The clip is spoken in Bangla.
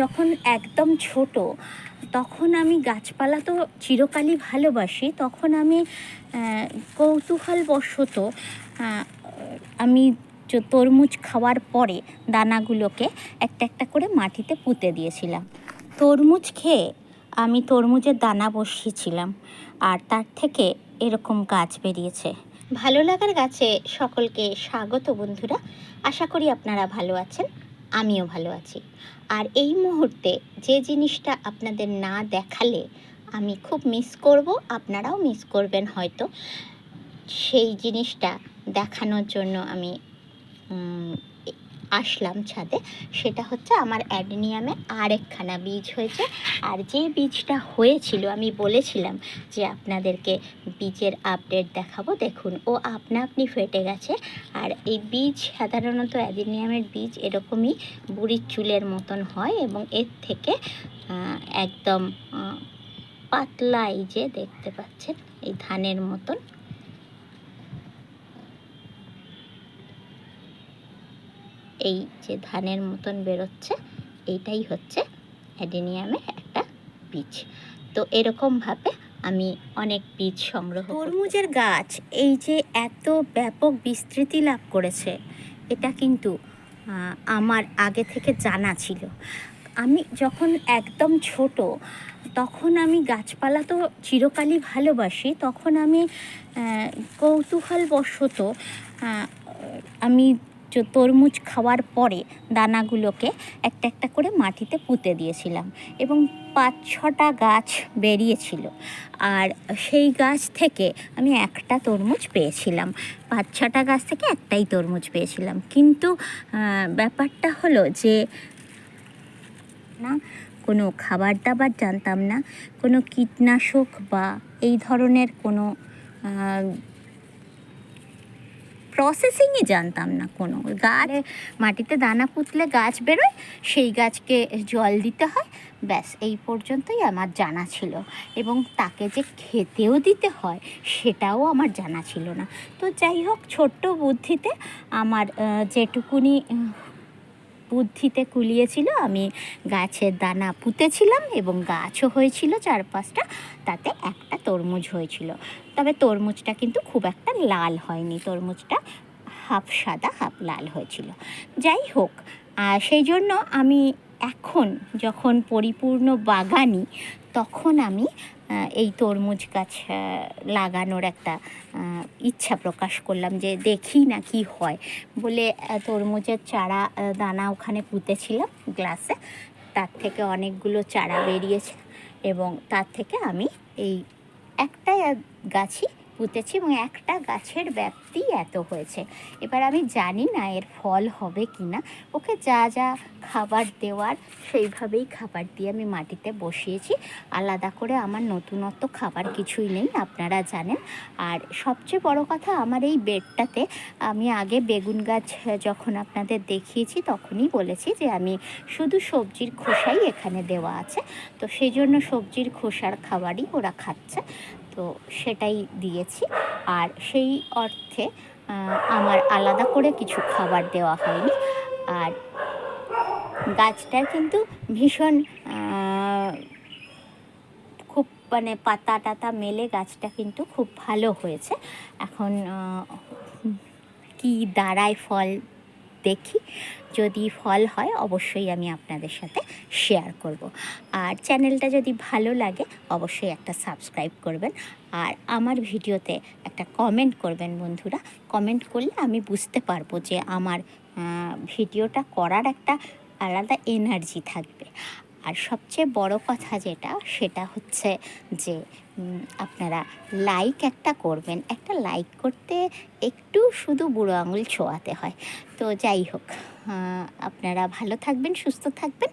যখন একদম ছোট, তখন আমি গাছপালা তো চিরকালই ভালোবাসি, তখন আমি কৌতূহলবশত আমি তরমুজ খাওয়ার পরে দানাগুলোকে একটা একটা করে মাটিতে পুঁতে দিয়েছিলাম। তরমুজ খেয়ে আমি তরমুজের দানা বসিয়েছিলাম আর তার থেকে এরকম গাছ বেরিয়েছে। ভালো লাগার গাছে সকলকে স্বাগত বন্ধুরা। আশা করি আপনারা ভালো আছেন। আমিও ভালো আছি। আর এই মুহূর্তে যে জিনিসটা আপনাদের না দেখালে আমি খুব মিস করব, আপনারাও মিস করবেন হয়তো। সেই জিনিসটা দেখানোর জন্য আমি আসলাম ছাদে। সেটা হচ্ছে আমার অ্যাডেনিয়ামে আরেকখানা বীজ হয়েছে। আর যে বীজটা হয়েছিল আমি বলেছিলাম যে আপনাদেরকে বীজের আপডেট দেখাবো। দেখুন ও আপনা আপনি ফেটে গেছে। আর এই বীজ সাধারণত অ্যাডেনিয়ামের বীজ এরকমই বুড়ির চুলের মতন হয় এবং এর থেকে একদম আহ, পাতলা এই যে দেখতে পাচ্ছেন এই ধানের মতন। এই যে ধানের মতন বেরোচ্ছে, এইটাই হচ্ছে অ্যাডেনিয়ামের একটা বীজ। তো এরকমভাবে আমি অনেক বীজ সংগ্রহ তরমুজের গাছ, এই যে এত ব্যাপক বিস্তৃতি লাভ করেছে, এটা কিন্তু আমার আগে থেকে জানা ছিল। আমি যখন একদম ছোট, তখন আমি গাছপালা তো চিরকালই ভালোবাসি, তখন আমি কৌতূহলবশত আমি তরমুজ খাওয়ার পরে দানাগুলোকে একটা একটা করে মাটিতে পুঁতে দিয়েছিলাম এবং পাঁচ, ছটা গাছ বেরিয়েছিল। আর সেই গাছ থেকে আমি একটা তরমুজ পেয়েছিলাম। পাঁচ, ছটা গাছ থেকে একটাই তরমুজ পেয়েছিলাম। কিন্তু ব্যাপারটা হলো যে, না, কোনো খাবার দাবার জানতাম না, কোনো কীটনাশক বা এই ধরনের কোনো প্রসেসিংই জানতাম না কোনো। গাছ, মাটিতে দানা পুঁতলে গাছ বেরোয়, সেই গাছকে জল দিতে হয়, ব্যাস, এই পর্যন্তই আমার জানা ছিল। এবং তাকে যে খেতেও দিতে হয়, সেটাও আমার জানা ছিল না। তো যাই হোক, ছোট্ট বুদ্ধিতে আমার যেটুকুনি বুদ্ধিতে কুলিয়েছিল, আমি গাছের দানা পুঁতেছিলাম এবং গাছও হয়েছিল চার পাঁচটা তাতে একটা তরমুজ হয়েছিল। তবে তরমুজটা কিন্তু খুব একটা লাল হয়নি, তরমুজটা হাফ সাদা, হাফ লাল হয়েছিল। যাই হোক সেই জন্য আমি এখন যখন পরিপূর্ণ বাগানি তখন আমি এই তরমুজ গাছ লাগানোর একটা ইচ্ছা প্রকাশ করলাম যে দেখি না কি হয়। বলে তরমুজের চারা দানা ওখানে পুঁতেছিলাম গ্লাসে। তার থেকে অনেকগুলো চারা বেরিয়েছে এবং তার থেকে আমি এই একটাই গাছই পুঁতেছি এবং একটা গাছের ব্যাপ্তি এত হয়েছে। এবার আমি জানি না এর ফল হবে কি না ওকে যা যা খাবার দেওয়ার সেইভাবেই খাবার দিয়ে আমি মাটিতে বসিয়েছি। আলাদা করে আমার নতুনত্ব খাবার কিছুই নেই, আপনারা জানেন। আর সবচেয়ে বড় কথা, আমার এই বেডটাতে আমি আগে বেগুন গাছ যখন আপনাদের দেখিয়েছি, তখনই বলেছি যে আমি শুধু সবজির খোসাই এখানে দেওয়া আছে। তো সেই জন্য সবজির খোসার খাবারই ওরা খাচ্ছে। তো সেটাই দিয়েছি। আর সেই অর্থে আমার আলাদা করে কিছু খাবার দেওয়া হয়নি। আর গাছটার কিন্তু ভীষণ খুব মানে পাতা টাতা মেলে গাছটা কিন্তু খুব ভালো হয়েছে। এখন কি দাঁড়ায় ফল দেখি। যদি ফল হয়, অবশ্যই আমি আপনাদের সাথে শেয়ার করব। আর চ্যানেলটা যদি ভালো লাগে, অবশ্যই একটা সাবস্ক্রাইব করবেন। আর আমার ভিডিওতে একটা কমেন্ট করবেন বন্ধুরা। কমেন্ট করলে আমি বুঝতে পারব যে আমার ভিডিওটা করার একটা আলাদা এনার্জি থাকবে। আর সবচেয়ে বড় কথা যেটা, সেটা হচ্ছে যে আপনারা লাইক একটা করবেন। একটা লাইক করতে একটু শুধু বুড়ো আঙুল ছোঁয়াতে হয়। তো যাই হোক আপনারা ভালো থাকবেন, সুস্থ থাকবেন।